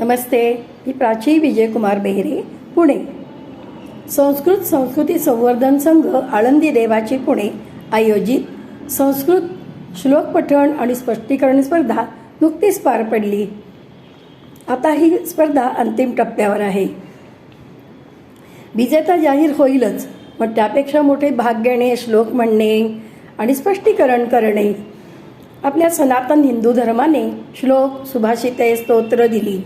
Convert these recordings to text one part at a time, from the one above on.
नमस्ते मी प्राची विजयकुमार बेहरे पुणे. संस्कृत संस्कृती संवर्धन संघ आळंदी देवाची पुणे आयोजित संस्कृत श्लोक पठण आणि स्पष्टीकरण स्पर्धा नुकतीच पार पडली. आता ही स्पर्धा अंतिम टप्प्यावर आहे. विजेता जाहीर होईलच पण त्यापेक्षा मोठे भाग घेणे श्लोक म्हणणे आणि स्पष्टीकरण करणे. आपल्या सनातन हिंदू धर्माने श्लोक सुभाषिते स्तोत्र दिली.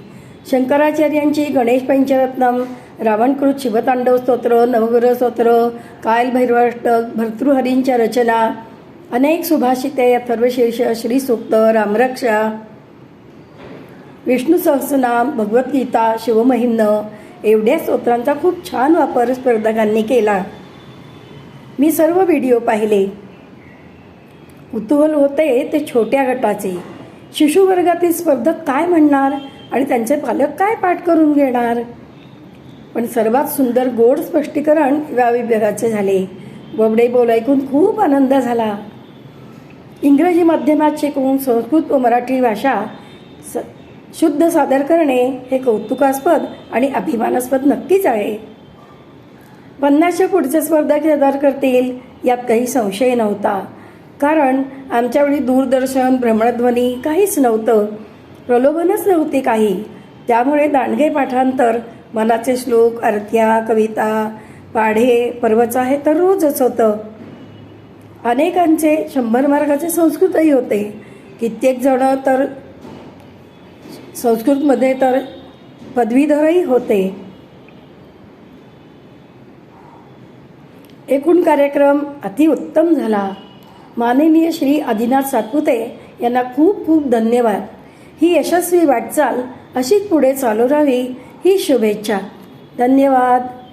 शंकराचार्यांची गणेश पंचरत्नम रावणकृत शिवतांडव स्तोत्र नवग्रह स्तोत्र कायल भैरवाष्टक भर्तृहरींच्या रचना अनेक सुभाषिते अथर्वशीर्ष श्रीसूक्त रामरक्षा विष्णू सहस्रनाम भगवद्गीता शिवमहिम्न एवढ्या स्तोत्रांचा खूप छान वापर स्पर्धकांनी केला. मी सर्व व्हिडिओ पाहिले. कुतूहल होते ते छोट्या गटाचे. शिशुवर्गातील स्पर्धक काय म्हणणार? आणि त्यांचे पालक काय पाठ करून घेणार? पण सर्वात सुंदर गोड स्पष्टीकरण या विभागाचे झाले. बोबडे बोल ऐकून खूप आनंद झाला. इंग्रजी माध्यमात शिकवून संस्कृत व मराठी भाषा स शुद्ध सादर करणे हे कौतुकास्पद आणि अभिमानास्पद नक्कीच आहे. पन्नासच्या पुढचे स्पर्धक सादर करतील यात काही संशय नव्हता. कारण आमच्यावेळी दूरदर्शन भ्रमणध्वनी काहीच नव्हतं. प्रलोभनच नव्हती काही. त्यामुळे दांडगे पाठांतर मनाचे श्लोक अर्थ्या कविता पाढे पर्वचा हे तर रोजच होतं. अनेकांचे शंभर मार्गाचे संस्कृतही होते. कित्येक जण तर संस्कृतमध्ये तर पदवीधरही होते. एकूण कार्यक्रम अतिउत्तम झाला. माननीय श्री आदिनाथ सातपुते यांना खूप खूप धन्यवाद. ही यशस्वी वाटचाल अशीच पुढे चालू राहावी ही शुभेच्छा. धन्यवाद.